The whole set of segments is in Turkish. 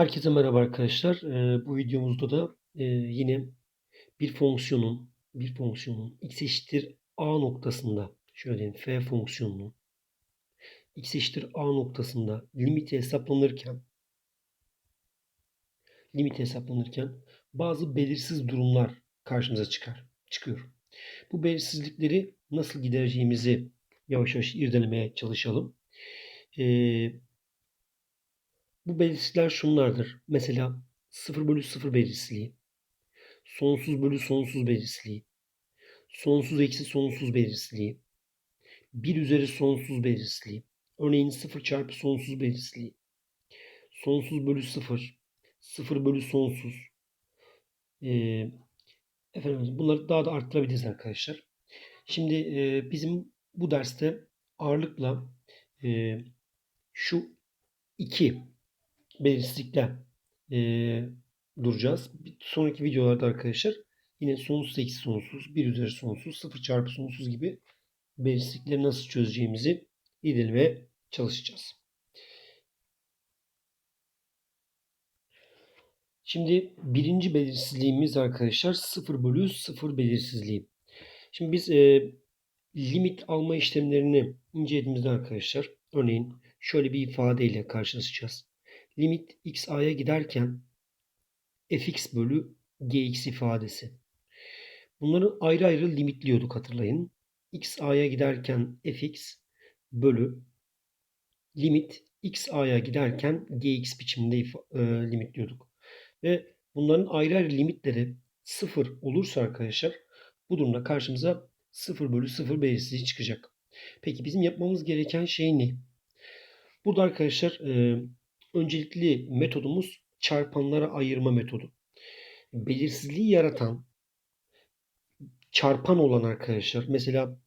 Herkese merhaba arkadaşlar. Ee, bu videomuzda da e, yine bir fonksiyonun bir fonksiyonun x eşittir a noktasında şöyle diyeyim f fonksiyonunun x eşittir a noktasında limiti hesaplanırken limiti hesaplanırken bazı belirsiz durumlar karşımıza çıkar çıkıyor. Bu belirsizlikleri nasıl gidereceğimizi yavaş yavaş irdelemeye çalışalım. Ee, bu belirsizlikler şunlardır. Mesela 0 bölü 0 belirsizliği, sonsuz bölü sonsuz belirsizliği, sonsuz eksi sonsuz belirsizliği, 1 üzeri sonsuz belirsizliği, örneğin 0 çarpı sonsuz belirsizliği, sonsuz bölü 0, 0 bölü sonsuz. Ee, efendim bunları daha da arttırabiliriz arkadaşlar. Şimdi e, bizim bu derste ağırlıkla e, şu iki belirsizlikle e, duracağız. Sonraki videolarda arkadaşlar yine sonsuz eksi sonsuz, 1 üzeri sonsuz, 0 çarpı sonsuz gibi belirsizlikleri nasıl çözeceğimizi irdelemeye çalışacağız. Şimdi birinci belirsizliğimiz arkadaşlar 0 bölü 0 belirsizliği. Şimdi biz e, limit alma işlemlerini incelediğimizde arkadaşlar örneğin şöyle bir ifadeyle karşılaşacağız. Limit x a'ya giderken fx bölü gx ifadesi. Bunları ayrı ayrı limitliyorduk hatırlayın. x a'ya giderken fx bölü limit x a'ya giderken gx biçiminde e, limitliyorduk. Ve bunların ayrı ayrı limitleri sıfır olursa arkadaşlar bu durumda karşımıza 0 bölü 0 belirsizliği çıkacak. Peki bizim yapmamız gereken şey ne? Burada arkadaşlar e, öncelikli metodumuz çarpanlara ayırma metodu. Belirsizliği yaratan çarpan olan arkadaşlar mesela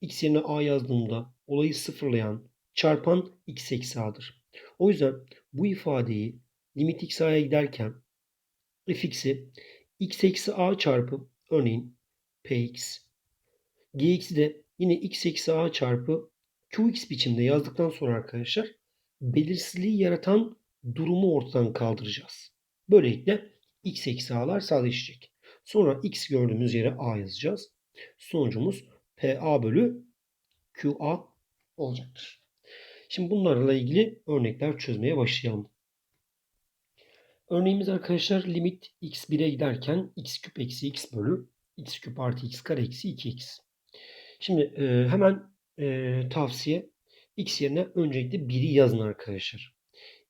x yerine a yazdığımda olayı sıfırlayan çarpan x eksi a'dır. O yüzden bu ifadeyi limit x a'ya giderken fx'i x eksi a çarpı örneğin px gx'i de yine x eksi a çarpı qx biçimde yazdıktan sonra arkadaşlar belirsizliği yaratan durumu ortadan kaldıracağız. Böylelikle x eksi a'lar sadeleşecek. Sonra x gördüğümüz yere a yazacağız. Sonucumuz pa bölü qa olacaktır. Şimdi bunlarla ilgili örnekler çözmeye başlayalım. Örneğimiz arkadaşlar limit x 1'e giderken x küp eksi x bölü x küp artı x kare eksi 2x. Şimdi e, hemen e, tavsiye x yerine öncelikle 1'i yazın arkadaşlar.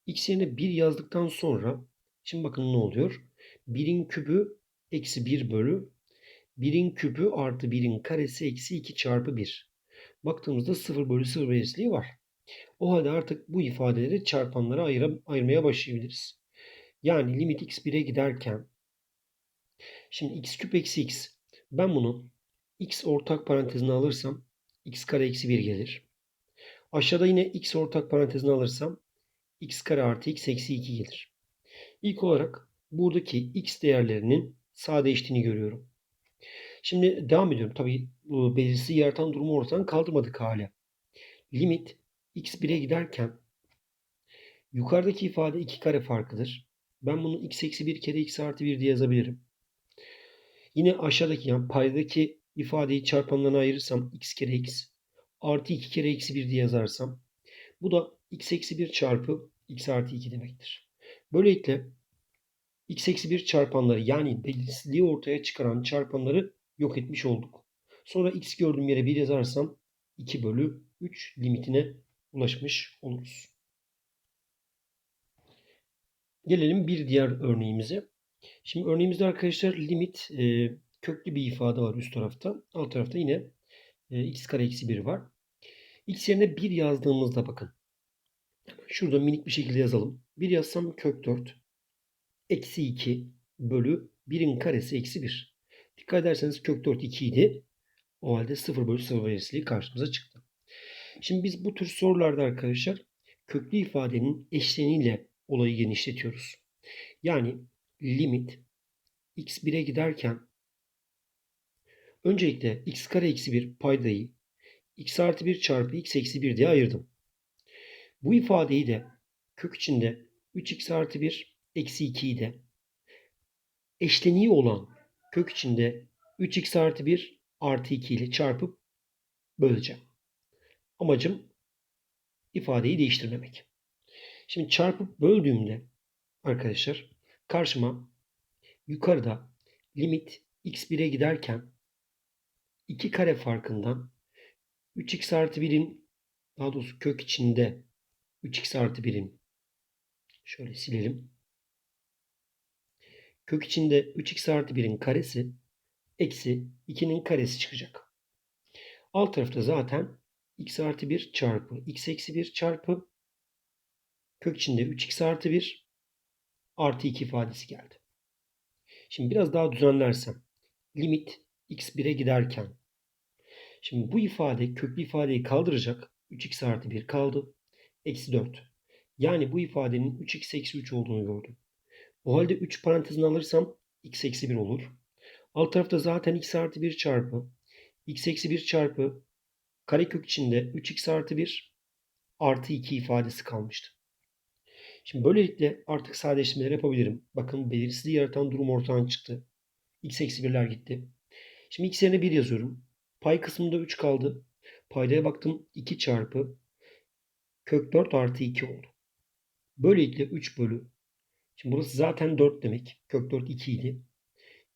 x yerine 1 yazdıktan sonra şimdi bakın ne oluyor? 1'in küpü eksi 1 bölü 1'in küpü artı 1'in karesi eksi 2 çarpı 1. Baktığımızda 0 bölü 0 belirsizliği var. O halde artık bu ifadeleri çarpanlara ayıra, ayırmaya başlayabiliriz. Yani limit x 1'e giderken şimdi x küp eksi x ben bunu x ortak parantezine alırsam x kare eksi 1 gelir. Aşağıda yine x ortak parantezine alırsam x kare artı x eksi 2 gelir. İlk olarak buradaki x değerlerinin sadeleştiğini görüyorum. Şimdi devam ediyorum. Tabii belirsiz yaratan durumu ortadan kaldırmadık hale. Limit x 1'e giderken yukarıdaki ifade 2 kare farkıdır. Ben bunu x eksi 1 kere x artı 1 diye yazabilirim. Yine aşağıdaki yani paydaki ifadeyi çarpanlarına ayırırsam x kere x artı 2 kere eksi 1 diye yazarsam bu da x eksi 1 çarpı x artı 2 demektir. Böylelikle x eksi 1 çarpanları yani belirsizliği ortaya çıkaran çarpanları yok etmiş olduk. Sonra x gördüğüm yere 1 yazarsam 2 bölü 3 limitine ulaşmış oluruz. Gelelim bir diğer örneğimize. Şimdi örneğimizde arkadaşlar limit e, köklü bir ifade var üst tarafta. Alt tarafta yine e, x kare eksi 1 var. X yerine 1 yazdığımızda bakın. Şurada minik bir şekilde yazalım. 1 yazsam kök 4. Eksi 2 bölü 1'in karesi eksi 1. Dikkat ederseniz kök 4 2 idi. O halde 0 bölü 0 belirsizliği karşımıza çıktı. Şimdi biz bu tür sorularda arkadaşlar köklü ifadenin eşleniyle olayı genişletiyoruz. Yani limit x 1'e giderken öncelikle x kare eksi 1 paydayı x artı 1 çarpı x eksi 1 diye ayırdım. Bu ifadeyi de kök içinde 3x artı 1 eksi 2'yi de eşleniği olan kök içinde 3x artı 1 artı 2 ile çarpıp böleceğim. Amacım ifadeyi değiştirmemek. Şimdi çarpıp böldüğümde arkadaşlar karşıma yukarıda limit x1'e giderken 2 kare farkından 3x artı 1'in daha doğrusu kök içinde 3x artı 1'in şöyle silelim. Kök içinde 3x artı 1'in karesi eksi 2'nin karesi çıkacak. Alt tarafta zaten x artı 1 çarpı x eksi 1 çarpı kök içinde 3x artı 1 artı 2 ifadesi geldi. Şimdi biraz daha düzenlersem limit x1'e giderken şimdi bu ifade köklü ifadeyi kaldıracak. 3x artı 1 kaldı. Eksi 4. Yani bu ifadenin 3x eksi 3 olduğunu gördüm. O halde 3 parantezini alırsam x eksi 1 olur. Alt tarafta zaten x artı 1 çarpı x eksi 1 çarpı karekök içinde 3x artı 1 artı 2 ifadesi kalmıştı. Şimdi böylelikle artık sadeleştirmeler yapabilirim. Bakın belirsizliği yaratan durum ortadan çıktı. x eksi 1'ler gitti. Şimdi x yerine 1 yazıyorum. Pay kısmında 3 kaldı. Paydaya baktım 2 çarpı kök 4 artı 2 oldu. Böylelikle 3 bölü. Şimdi burası zaten 4 demek. Kök 4 2 idi.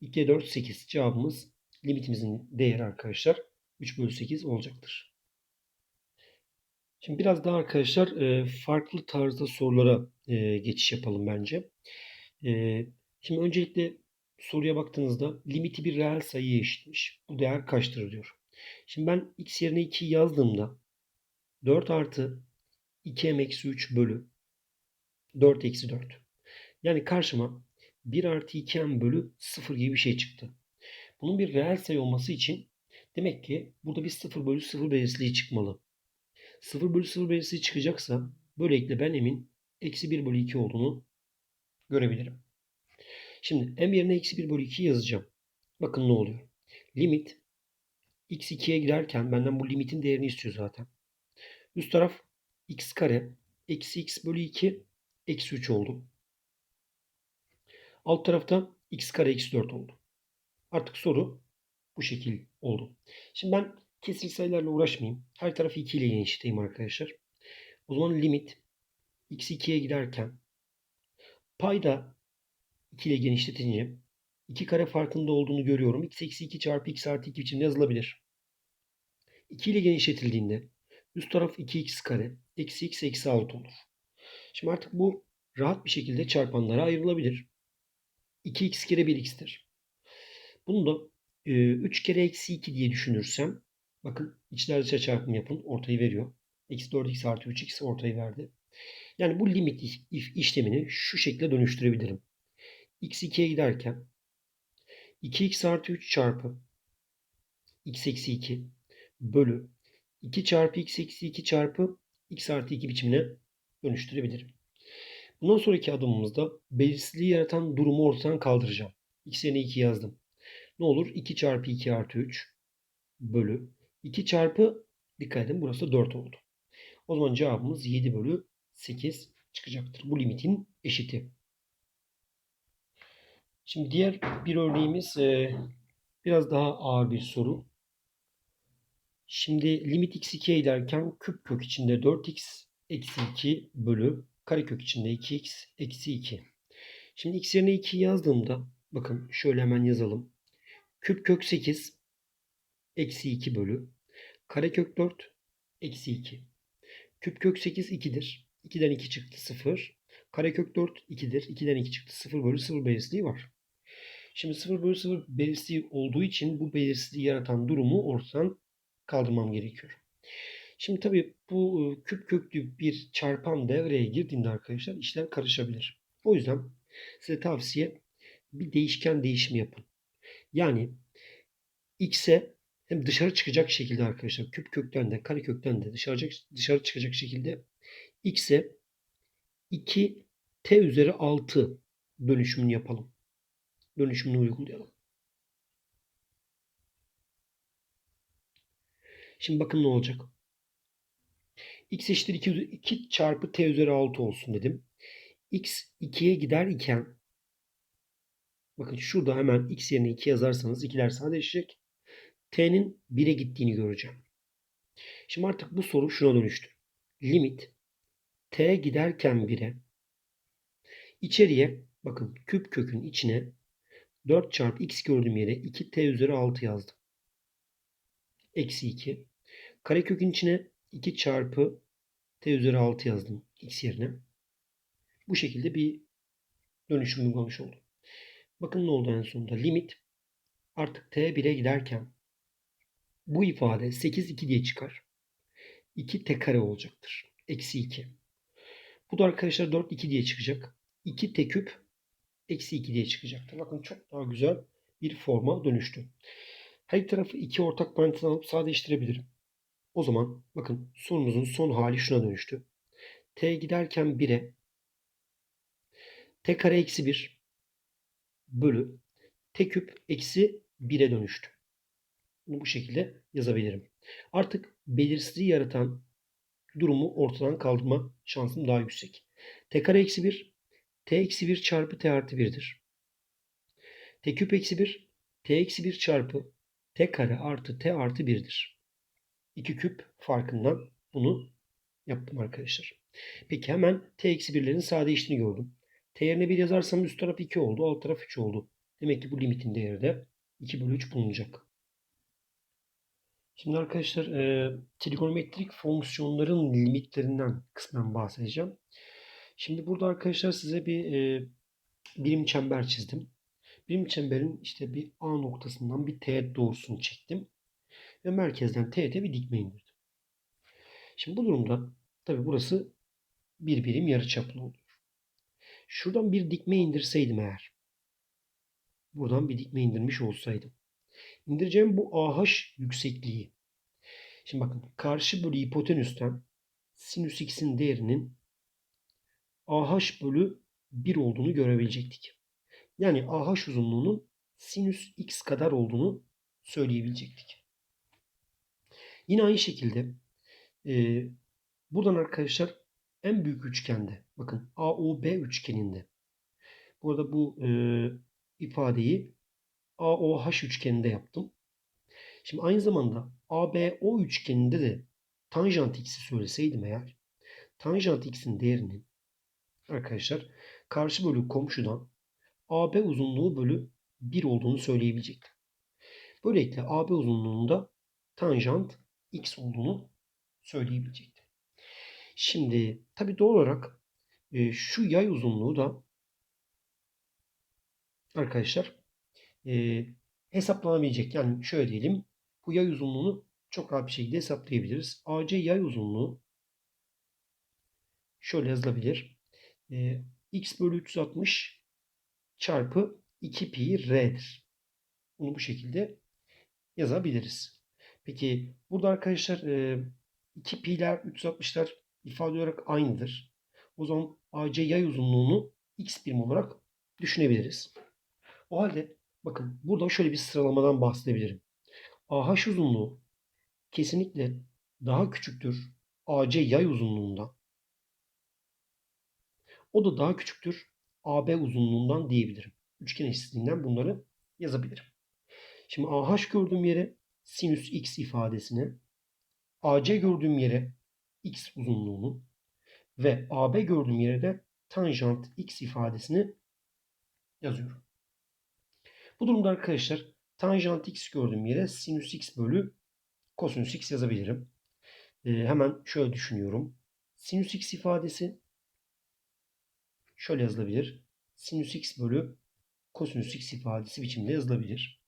2'ye 4 8. Cevabımız limitimizin değeri arkadaşlar 3 bölü 8 olacaktır. Şimdi biraz daha arkadaşlar e, farklı tarzda sorulara e, geçiş yapalım bence. E, şimdi öncelikle soruya baktığınızda limiti bir reel sayıya eşitmiş. Bu değer kaçtır diyor. Şimdi ben x yerine 2 yazdığımda 4 artı 2m eksi 3 bölü 4 eksi 4. Yani karşıma 1 artı 2m bölü 0 gibi bir şey çıktı. Bunun bir reel sayı olması için demek ki burada bir 0 bölü 0 belirsizliği çıkmalı. 0 bölü 0 belirsizliği çıkacaksa böylelikle ben emin eksi 1 bölü 2 olduğunu görebilirim. Şimdi m yerine eksi 1 bölü 2 yazacağım. Bakın ne oluyor. Limit x 2'ye giderken benden bu limitin değerini istiyor zaten. Üst taraf x kare eksi x bölü 2 eksi 3 oldu. Alt tarafta x kare eksi 4 oldu. Artık soru bu şekil oldu. Şimdi ben kesir sayılarla uğraşmayayım. Her tarafı 2 ile genişleteyim arkadaşlar. O zaman limit x 2'ye giderken payda 2 ile genişletince 2 kare farkında olduğunu görüyorum. x eksi 2 çarpı x artı 2 biçimde yazılabilir. 2 ile genişletildiğinde üst taraf 2x kare eksi x eksi 6 olur. Şimdi artık bu rahat bir şekilde çarpanlara ayrılabilir. 2x kere 1x'tir. Bunu da e, 3 kere eksi 2 diye düşünürsem bakın içler dışa çarpım yapın ortayı veriyor. Eksi 4x artı 3x ortayı verdi. Yani bu limit işlemini şu şekilde dönüştürebilirim. X 2'ye giderken 2x artı 3 çarpı x eksi 2 bölü 2 çarpı x eksi 2 çarpı x artı 2 biçimine dönüştürebilirim. Bundan sonraki adımımızda belirsizliği yaratan durumu ortadan kaldıracağım. x yerine 2 yazdım. Ne olur? 2 çarpı 2 artı 3 bölü 2 çarpı dikkat edin burası 4 oldu. O zaman cevabımız 7 bölü 8 çıkacaktır. Bu limitin eşiti. Şimdi diğer bir örneğimiz e, biraz daha ağır bir soru. Şimdi limit x 2'ye giderken küp kök içinde 4x eksi 2 bölü karekök içinde 2x eksi 2. Şimdi x yerine 2 yazdığımda bakın şöyle hemen yazalım. Küp kök 8 eksi 2 bölü karekök 4 eksi 2. Küp kök 8 2'dir. 2'den 2 çıktı 0. Karekök 4 2'dir. 2'den 2 çıktı 0 bölü 0 belirsizliği var. Şimdi 0 bölü 0 belirsizliği olduğu için bu belirsizliği yaratan durumu ortadan kaldırmam gerekiyor. Şimdi tabii bu e, küp köklü bir çarpan devreye girdiğinde arkadaşlar işler karışabilir. O yüzden size tavsiye bir değişken değişimi yapın. Yani x'e hem dışarı çıkacak şekilde arkadaşlar küp kökten de kare kökten de dışarı, dışarı çıkacak şekilde x'e 2 t üzeri 6 dönüşümünü yapalım. Dönüşümünü uygulayalım. Şimdi bakın ne olacak. x eşittir 2, 2 çarpı t üzeri 6 olsun dedim. x 2'ye gider iken bakın şurada hemen x yerine 2 yazarsanız ikiler sadeleşecek. t'nin 1'e gittiğini göreceğim. Şimdi artık bu soru şuna dönüştü. Limit t giderken 1'e içeriye bakın küp kökün içine 4 çarpı x gördüğüm yere 2t üzeri 6 yazdım. Eksi 2. Karekökün içine 2 çarpı t üzeri 6 yazdım x yerine. Bu şekilde bir dönüşüm uygulamış oldum. Bakın ne oldu en sonunda. Limit artık t 1'e giderken bu ifade 8 2 diye çıkar. 2 t kare olacaktır. Eksi 2. Bu da arkadaşlar 4 2 diye çıkacak. 2 t küp eksi 2 diye çıkacaktır. Bakın çok daha güzel bir forma dönüştü. Her tarafı iki ortak parantez alıp sadeleştirebilirim. O zaman bakın sorumuzun son hali şuna dönüştü. t giderken 1'e t kare eksi 1 bölü t küp eksi 1'e dönüştü. Bunu bu şekilde yazabilirim. Artık belirsizliği yaratan durumu ortadan kaldırma şansım daha yüksek. t kare eksi 1 t eksi 1 çarpı t artı 1'dir. t küp eksi 1 t eksi 1 çarpı t kare artı t artı 1'dir. 2 küp farkından bunu yaptım arkadaşlar. Peki hemen t eksi 1'lerin sadeleştiğini gördüm. t yerine 1 yazarsam üst taraf 2 oldu, alt taraf 3 oldu. Demek ki bu limitin değeri de 2 bölü 3 bulunacak. Şimdi arkadaşlar e, trigonometrik fonksiyonların limitlerinden kısmen bahsedeceğim. Şimdi burada arkadaşlar size bir e, birim çember çizdim. Birim çemberin işte bir A noktasından bir teğet doğrusunu çektim. Ve merkezden teğete bir dikme indirdim. Şimdi bu durumda tabi burası bir birim yarıçaplı oluyor. Şuradan bir dikme indirseydim eğer. Buradan bir dikme indirmiş olsaydım. İndireceğim bu AH yüksekliği. Şimdi bakın karşı bölü hipotenüsten sinüs x'in değerinin AH bölü 1 olduğunu görebilecektik. Yani AH uzunluğunun sinüs x kadar olduğunu söyleyebilecektik. Yine aynı şekilde e, buradan arkadaşlar en büyük üçgende bakın AOB üçgeninde burada bu e, ifadeyi AOH üçgeninde yaptım. Şimdi aynı zamanda ABO üçgeninde de tanjant x'i söyleseydim eğer tanjant x'in değerinin arkadaşlar karşı bölü komşudan AB uzunluğu bölü 1 olduğunu söyleyebilecektim. Böylelikle AB uzunluğunda tanjant x olduğunu söyleyebilecektim. Şimdi tabi doğal olarak e, şu yay uzunluğu da arkadaşlar e, hesaplanabilecek. Yani şöyle diyelim bu yay uzunluğunu çok rahat bir şekilde hesaplayabiliriz. AC yay uzunluğu şöyle yazılabilir. E, x bölü 360 çarpı 2 pi r'dir. Bunu bu şekilde yazabiliriz. Peki burada arkadaşlar 2 pi'ler 360'lar ifade olarak aynıdır. O zaman AC yay uzunluğunu x birim olarak düşünebiliriz. O halde bakın burada şöyle bir sıralamadan bahsedebilirim. AH uzunluğu kesinlikle daha küçüktür AC yay uzunluğundan. O da daha küçüktür AB uzunluğundan diyebilirim. Üçgen eşitliğinden bunları yazabilirim. Şimdi AH gördüğüm yere sinüs x ifadesini, AC gördüğüm yere x uzunluğunu ve AB gördüğüm yere de tanjant x ifadesini yazıyorum. Bu durumda arkadaşlar tanjant x gördüğüm yere sinüs x bölü kosinüs x yazabilirim. Ee, hemen şöyle düşünüyorum. Sinüs x ifadesi şöyle yazılabilir. Sinüs x bölü kosinüs x ifadesi biçimde yazılabilir.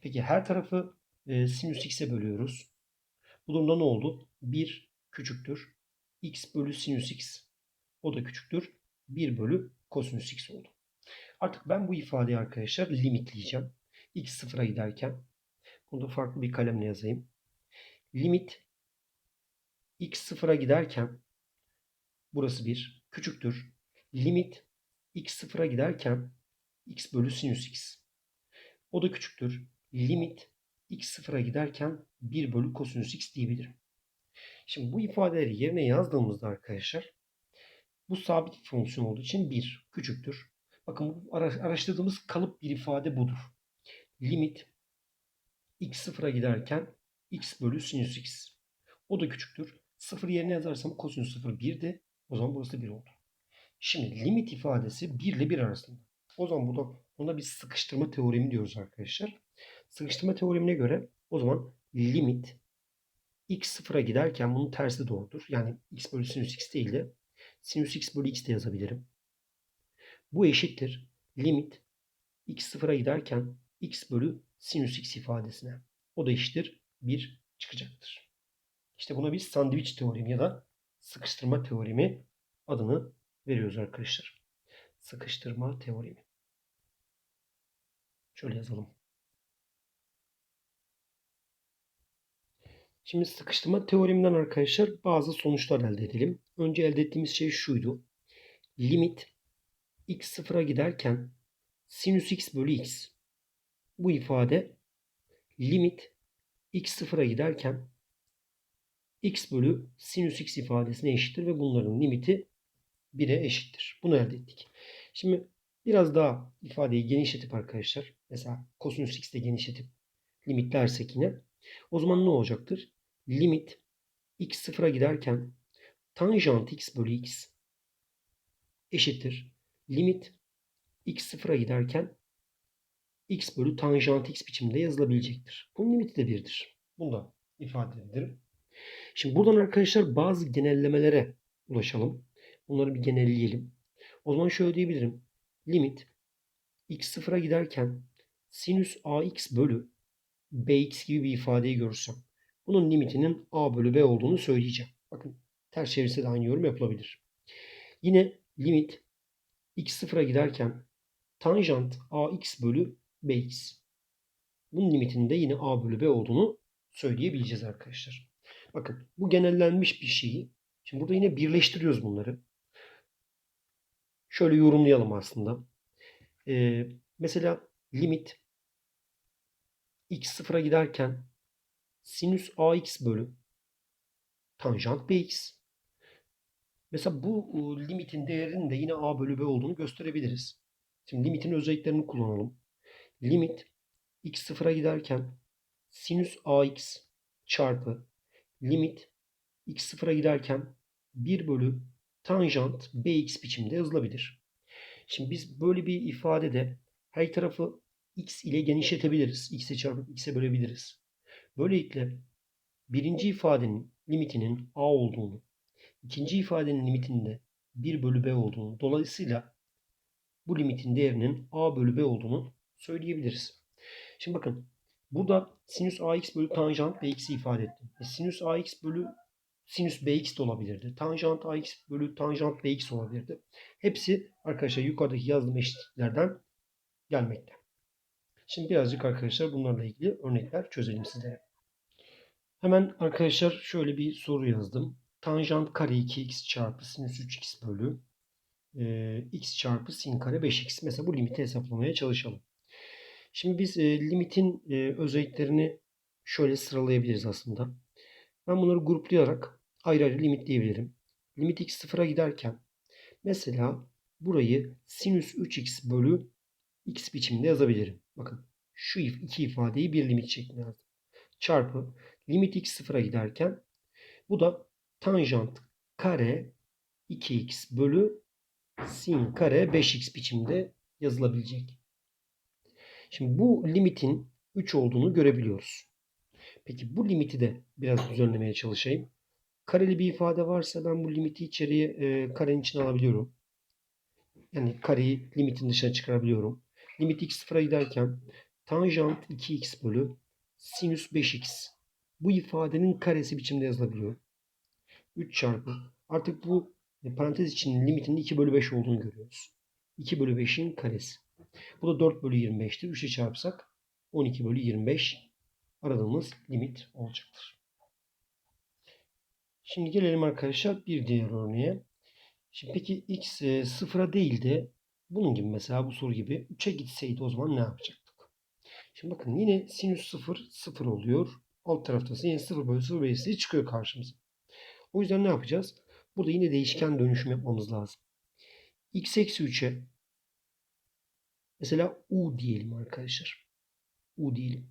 Peki her tarafı e, sinüs x'e bölüyoruz. Bu durumda ne oldu? 1 küçüktür. x bölü sinüs x. O da küçüktür. 1 bölü kosinüs x oldu. Artık ben bu ifadeyi arkadaşlar limitleyeceğim. x sıfıra giderken. Bunu da farklı bir kalemle yazayım. Limit x sıfıra giderken burası 1 küçüktür. Limit x sıfıra giderken x bölü sinüs x. O da küçüktür. Limit x sıfıra giderken 1 bölü kosinüs x diyebilirim. Şimdi bu ifadeleri yerine yazdığımızda arkadaşlar Bu sabit fonksiyon olduğu için 1 küçüktür. Bakın araştırdığımız kalıp bir ifade budur. Limit x sıfıra giderken x bölü sinüs x. O da küçüktür. Sıfır yerine yazarsam kosinüs sıfır 1'di. O zaman burası 1 oldu. Şimdi limit ifadesi 1 ile 1 arasında. O zaman burada buna bir sıkıştırma teoremi diyoruz arkadaşlar. Sıkıştırma teoremine göre o zaman limit x sıfıra giderken bunun tersi doğrudur. Yani x bölü sinüs x değil de sinüs x bölü x de yazabilirim. Bu eşittir. Limit x sıfıra giderken x bölü sinüs x ifadesine. O da eşittir 1 çıkacaktır. İşte buna biz sandviç teoremi ya da sıkıştırma teoremi adını veriyoruz arkadaşlar. Sıkıştırma teoremi. Şöyle yazalım. Şimdi sıkıştırma teoreminden arkadaşlar bazı sonuçlar elde edelim. Önce elde ettiğimiz şey şuydu. Limit x sıfıra giderken sinüs x bölü x. Bu ifade limit x sıfıra giderken x bölü sinüs x ifadesine eşittir ve bunların limiti 1'e eşittir. Bunu elde ettik. Şimdi biraz daha ifadeyi genişletip arkadaşlar mesela kosinüs x genişletip limitlersek yine o zaman ne olacaktır? Limit x sıfıra giderken tanjant x bölü x eşittir. Limit x sıfıra giderken x bölü tanjant x biçiminde yazılabilecektir. Bunun limiti de 1'dir. Bunu da ifade edebilirim. Şimdi buradan arkadaşlar bazı genellemelere ulaşalım. Bunları bir genelleyelim. O zaman şöyle diyebilirim. Limit x sıfıra giderken sinüs ax bölü bx gibi bir ifadeyi görürsem bunun limitinin a bölü b olduğunu söyleyeceğim. Bakın ters çevirse de aynı yorum yapılabilir. Yine limit x sıfıra giderken tanjant ax bölü bx. Bunun limitinin de yine a bölü b olduğunu söyleyebileceğiz arkadaşlar. Bakın bu genellenmiş bir şeyi. Şimdi burada yine birleştiriyoruz bunları. Şöyle yorumlayalım aslında. Ee, mesela limit x sıfıra giderken sinüs ax bölü tanjant bx. Mesela bu limitin değerinin de yine a bölü b olduğunu gösterebiliriz. Şimdi limitin özelliklerini kullanalım. Limit x sıfıra giderken sinüs ax çarpı limit x sıfıra giderken 1 bölü tanjant bx biçimde yazılabilir. Şimdi biz böyle bir ifadede her tarafı x ile genişletebiliriz. x'e çarpıp x'e bölebiliriz. Böylelikle birinci ifadenin limitinin a olduğunu, ikinci ifadenin limitinin de 1 bölü b olduğunu, dolayısıyla bu limitin değerinin a bölü b olduğunu söyleyebiliriz. Şimdi bakın burada sinüs ax bölü tanjant bx'i ifade ettim. E, sinüs ax bölü sinüs bx de olabilirdi. Tanjant ax bölü tanjant bx olabilirdi. Hepsi arkadaşlar yukarıdaki yazdığım eşitliklerden gelmekte. Şimdi birazcık arkadaşlar bunlarla ilgili örnekler çözelim sizlere. Hemen arkadaşlar şöyle bir soru yazdım. Tanjant kare 2x çarpı sinüs 3x bölü e, x çarpı sin kare 5x. Mesela bu limiti hesaplamaya çalışalım. Şimdi biz e, limitin e, özelliklerini şöyle sıralayabiliriz aslında. Ben bunları gruplayarak ayrı ayrı limitleyebilirim. Limit x sıfıra giderken mesela burayı sinüs 3x bölü x biçiminde yazabilirim. Bakın şu iki ifadeyi bir limit şeklinde yazdım. Çarpı limit x sıfıra giderken bu da tanjant kare 2x bölü sin kare 5x biçimde yazılabilecek. Şimdi bu limitin 3 olduğunu görebiliyoruz. Peki bu limiti de biraz düzenlemeye çalışayım. Kareli bir ifade varsa ben bu limiti içeriye e, karenin içine alabiliyorum. Yani kareyi limitin dışına çıkarabiliyorum. Limit x sıfıra giderken tanjant 2x bölü sinüs 5x. Bu ifadenin karesi biçimde yazılabiliyor. 3 çarpı. Artık bu e, parantez içinin limitinin 2 bölü 5 olduğunu görüyoruz. 2 bölü 5'in karesi. Bu da 4 bölü 25'tir. 3'e çarpsak 12 bölü 25 aradığımız limit olacaktır. Şimdi gelelim arkadaşlar bir diğer örneğe. Şimdi peki x e, sıfıra değil de bunun gibi mesela bu soru gibi 3'e gitseydi o zaman ne yapacaktık? Şimdi bakın yine sinüs 0 0 oluyor. Alt tarafta yine 0 bölü 0 bölü çıkıyor karşımıza. O yüzden ne yapacağız? Burada yine değişken dönüşüm yapmamız lazım. x eksi 3'e mesela u diyelim arkadaşlar. u diyelim.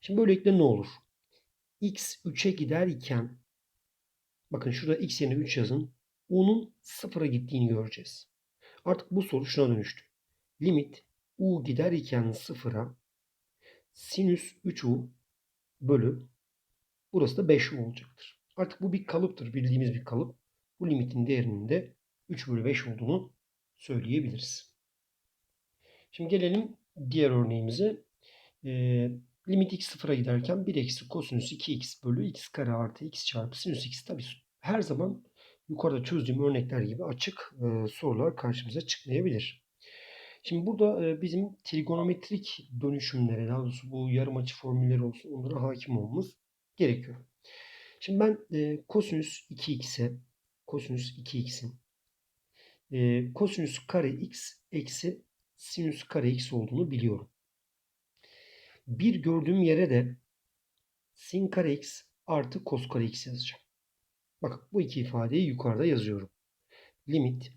Şimdi böylelikle ne olur? x 3'e gider iken bakın şurada x yerine 3 yazın. u'nun 0'a gittiğini göreceğiz. Artık bu soru şuna dönüştü. Limit u gider iken 0'a sinüs 3u bölü burası da 5u olacaktır. Artık bu bir kalıptır. Bildiğimiz bir kalıp. Bu limitin değerinin de 3 bölü 5 olduğunu söyleyebiliriz. Şimdi gelelim diğer örneğimize. Ee, limit x sıfıra giderken 1 eksi kosinüs 2x bölü x kare artı x çarpı sinüs x. Tabi her zaman yukarıda çözdüğüm örnekler gibi açık e, sorular karşımıza çıkmayabilir. Şimdi burada e, bizim trigonometrik dönüşümlere, daha doğrusu bu yarım açı formülleri olsun onlara hakim olmamız gerekiyor. Şimdi ben e, kosinüs 2x'e kosinüs 2x'in e, kosinüs kare x eksi sinüs kare x olduğunu biliyorum. Bir gördüğüm yere de sin kare x artı kos kare x yazacağım. Bakın bu iki ifadeyi yukarıda yazıyorum. Limit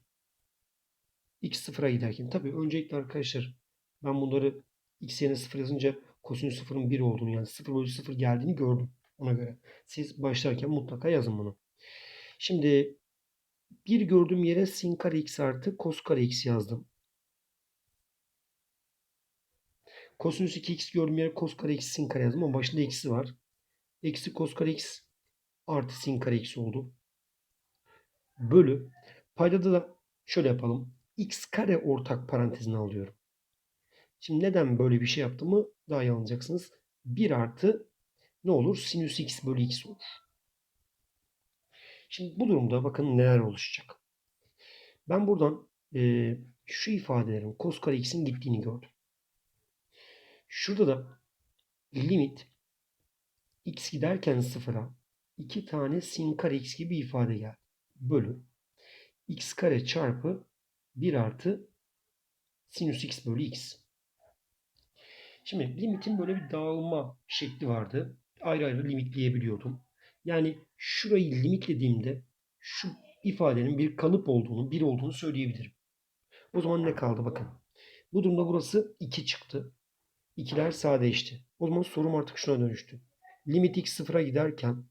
x sıfıra giderken. Tabii öncelikle arkadaşlar ben bunları x yerine sıfır yazınca kosinüs sıfırın 1 olduğunu yani 0 bölü 0 geldiğini gördüm. Ona göre. Siz başlarken mutlaka yazın bunu. Şimdi bir gördüğüm yere sin kare x artı kos kare x yazdım. Kosinüs 2x gördüğüm yere kos kare x sin kare yazdım ama başında eksi var. Eksi kos kare x artı sin kare x oldu. Bölü. Paydada da şöyle yapalım. x kare ortak parantezine alıyorum. Şimdi neden böyle bir şey yaptığımı daha iyi anlayacaksınız. 1 artı ne olur? Sinüs x bölü x olur. Şimdi bu durumda bakın neler oluşacak. Ben buradan e, şu ifadelerin cos kare x'in gittiğini gördüm. Şurada da limit x giderken sıfıra 2 tane sin kare x gibi ifade geldi. Bölü x kare çarpı 1 artı sinüs x bölü x. Şimdi limitin böyle bir dağılma şekli vardı. Ayrı ayrı limitleyebiliyordum. Yani şurayı limitlediğimde şu ifadenin bir kalıp olduğunu, bir olduğunu söyleyebilirim. O zaman ne kaldı bakın. Bu durumda burası 2 çıktı. İkiler sadeleşti. O zaman sorum artık şuna dönüştü. Limit x sıfıra giderken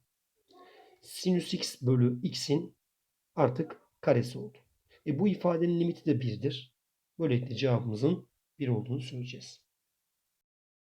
sinüs x bölü x'in artık karesi oldu. E bu ifadenin limiti de 1'dir. Böylelikle cevabımızın 1 olduğunu söyleyeceğiz.